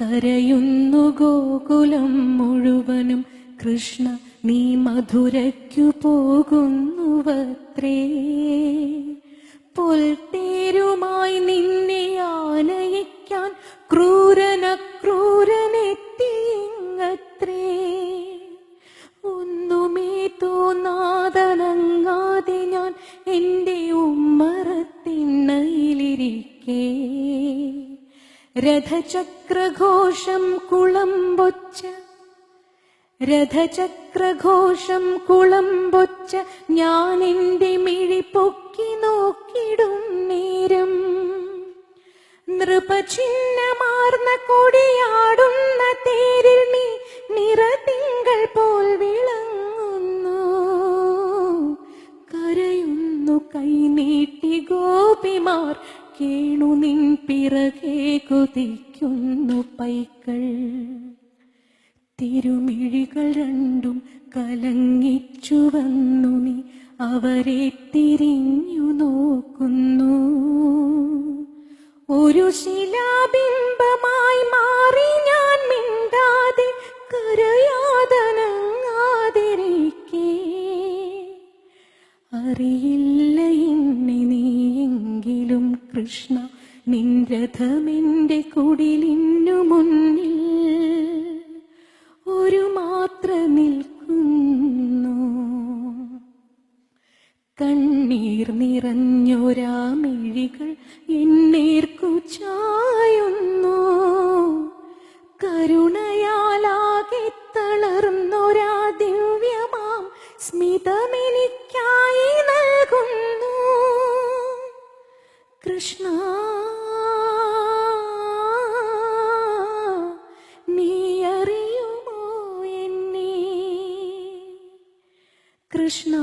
കരയുന്നു ഗോകുലം മുഴുവനും. കൃഷ്ണ നീ മധുരയ്ക്കു പോകുന്നുവത്രേ. പൊൽത്തേരുമായി നിന്നെ ആനയിക്കാൻ ക്രൂരനക്രൂരനെത്തിയിങ്ങത്രേ. ഒന്നുമേ തോന്നാതനങ്ങാതെ ഞാൻ എന്റെ ഉമ്മറത്തിണ്ണയിലിരിക്കേ രഥചക്രഘോഷം കുളമ്പൊച്ച. രഥചക്രഘോഷം കുളമ്പൊച്ച എന്റെ മിഴി പൊക്കി നോക്കിടും നേരം. നൃപചിഹ്നമാർന്ന കൊടിയാടുന്ന തേരിൽ നീ നിറതിങ്കൾ പോൽ വിളങ്ങുന്നു. കരയുന്നു കൈനീട്ടി ഗോപിമാർ കേണു നിൻ പിറകെ കുതിക്കുന്നു പൈക്കൾ തിരുമിഴികൾ രണ്ടും കലങ്ങിച്ചു വന്നു നീ അവരെ തിരിഞ്ഞു നോക്കുന്നു. ഒരു ശിലാബിംബമായി മാറി ഞാൻ മിണ്ടാതെ കരയാതനങ്ങാതിരിക്കേ. അറിയില്ല എന്നെ കൃഷ്ണ നിൻ കുടിലിന്നു മുന്നിൽ ഒരു മാത്ര നിൽക്കുന്നു. കണ്ണീർ നിറഞ്ഞൊരാ മിഴികൾ എന്നേർക്കു ചായുന്നു. കരുണയാലാകെ തളർന്നൊരാ ദിവ്യമാം സ്മിതമെനിക്കായി കൃഷ്ണ നീ അറിയുമോ എന്നെ കൃഷ്ണ